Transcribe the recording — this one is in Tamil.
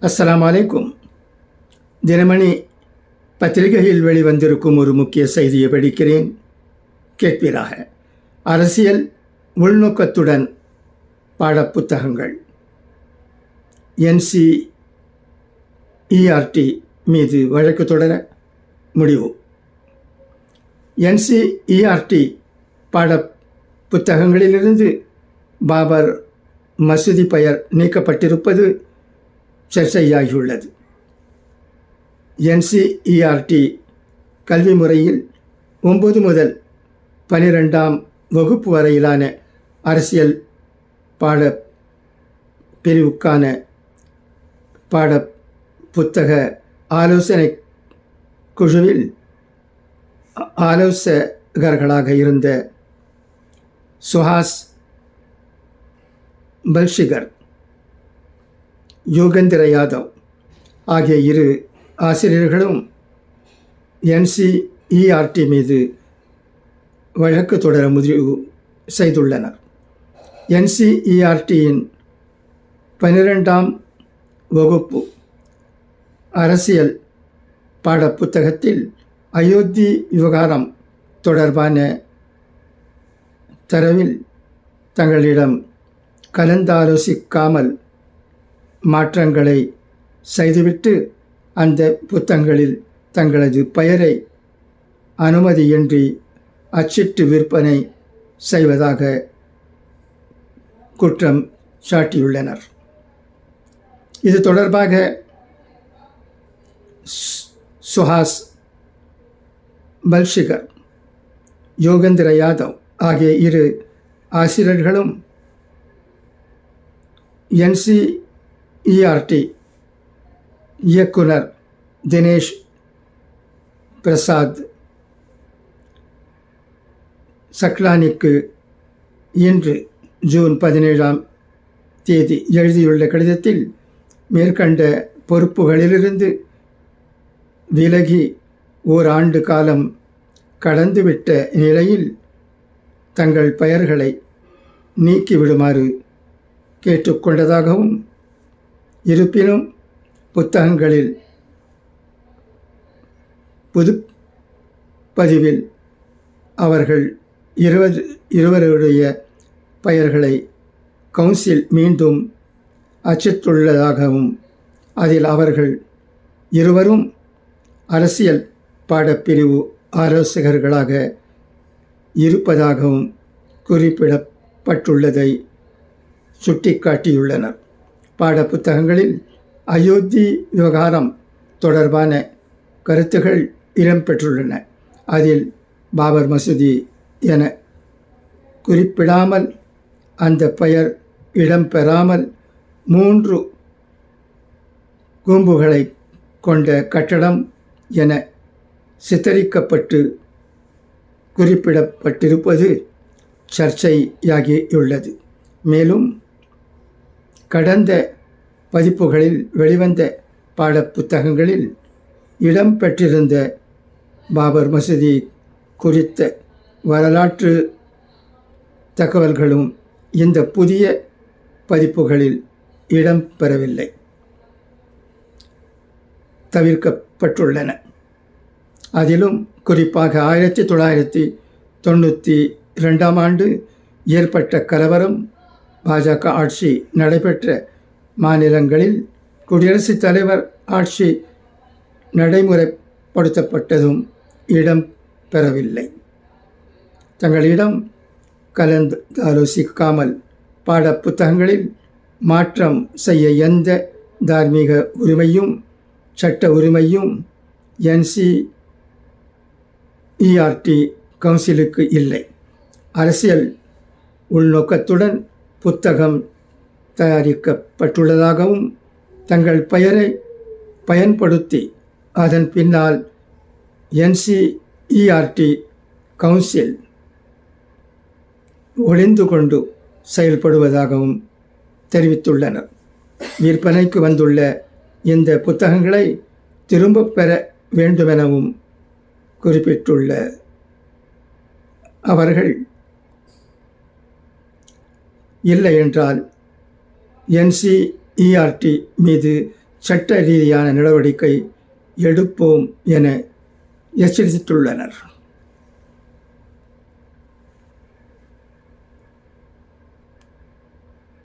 அஸ்லாம் அலைக்கும் தினமணி பத்திரிகையில் வெளிவந்திருக்கும் ஒரு முக்கிய செய்தியை படிக்கிறேன். கேட்பீராக. அரசியல் உள்நோக்கத்துடன் பாடப்புத்தகங்கள். என்சிஇஆர்டி மீது வழக்கு தொடர முடிவு. என்சிஇஆர்டி பாட புத்தகங்களிலிருந்து பாபர் மசூதி பெயர் நீக்கப்பட்டிருப்பது சர்ச்சையாகியுள்ளது. என்சிஇஆர்டி கல்வி முறையில் ஒன்பது முதல் பனிரெண்டாம் வகுப்பு வரையிலான அரசியல் பாட பிரிவுக்கான பாட புத்தக ஆலோசனை குழுவில் ஆலோசகர்களாக இருந்த சுஹாஸ் பல்ஷிகர் யோகேந்திர யாதவ் ஆகிய இரு ஆசிரியர்களும் என்சிஇஆர்டி மீது வழக்கு தொடர முடிவு செய்துள்ளனர். என்சிஇஆர்டியின் பனிரெண்டாம் வகுப்பு அரசியல் பாடப்புத்தகத்தில் அயோத்தி விவகாரம் தொடர்பான தரவில் தங்களிடம் கலந்தாலோசிக்காமல் மாற்றங்களை செய்துவிட்டு அந்த புத்தகங்களில் தங்களது பெயரை அனுமதியின்றி அச்சிட்டு விற்பனை செய்வதாக குற்றம் சாட்டியுள்ளனர். இது தொடர்பாக சு- சுஹாஸ் பல்ஷிகர் யோகேந்திர யாதவ் ஆகிய இரு ஆசிரியர்களும் என்சிஇஆர்டி இயக்குனர் தினேஷ் பிரசாத். சக்லானிக்கு இன்று ஜூன் பதினேழாம் தேதி எழுதியுள்ள கடிதத்தில் மேற்கண்ட பொறுப்புகளிலிருந்து விலகி ஓராண்டு காலம் கடந்துவிட்ட நிலையில் தங்கள் பெயர்களை நீக்கிவிடுமாறு கேட்டுக்கொண்டதாகவும் இருப்பினும் புத்தகங்களில் புது பதிவில் அவர்கள் இருவர் இருவருடைய பெயர்களை கவுன்சில் மீண்டும் அச்சிட்டுள்ளதாகவும் அதில் அவர்கள் இருவரும் அரசியல் பாடப்பிரிவு ஆலோசகர்களாக இருப்பதாகவும் குறிப்பிடப்பட்டுள்ளதை சுட்டிக்காட்டியுள்ளனர். பாடப்புத்தகங்களில் அயோத்தி விவகாரம் தொடர்பான கருத்துகள் இடம்பெற்றுள்ளன. அதில் பாபர் மசூதி என குறிப்பிடாமல் அந்த பெயர் இடம்பெறாமல் மூன்று கூம்புகளை கொண்ட கட்டடம் என சித்தரிக்கப்பட்டு குறிப்பிடப்பட்டிருப்பது சர்ச்சையாகியுள்ளது. மேலும் கடந்த பதிப்புகளில் வெளிவந்த பாடப்புத்தகங்களில் இடம்பெற்றிருந்த பாபர் மசூதி குறித்த வரலாற்று தகவல்களும் இந்த புதிய பதிப்புகளில் இடம் பெறவில்லை. தவிர்க்கப்பட்டுள்ளன. அதிலும் குறிப்பாக ஆயிரத்தி தொள்ளாயிரத்தி தொண்ணூற்றி ரெண்டாம் ஆண்டு ஏற்பட்ட கலவரம் பாஜக ஆட்சி நடைபெற்ற மாநிலங்களில் குடியரசுத் தலைவர் ஆட்சி நடைமுறைப்படுத்தப்பட்டதும் இடம் பெறவில்லை தங்களிடம் கலந்து ஆலோசிக்காமல் பாடப்புத்தகங்களில் மாற்றம் செய்ய எந்த தார்மீக உரிமையும் சட்ட உரிமையும் என்சி இஆர்டி கவுன்சிலுக்கு இல்லை. அரசியல் உள்நோக்கத்துடன் புத்தகம் தயாரிக்கப்பட்டுள்ளதாகவும் தங்கள் பெயரை பயன்படுத்தி அதன் பின்னால் என்சிஇஆர்டி கவுன்சில் ஒளிந்து கொண்டு செயல்படுவதாகவும் தெரிவித்துள்ளனர். விற்பனைக்கு வந்துள்ள இந்த புத்தகங்களை திரும்பப் பெற வேண்டுமெனவும் குறிப்பிட்டுள்ள அவர்கள் இல்லை என்றால் என்சிஇஆர்டி மீது சட்ட ரீதியான நடவடிக்கை எடுப்போம் என எச்சரித்துள்ளனர்.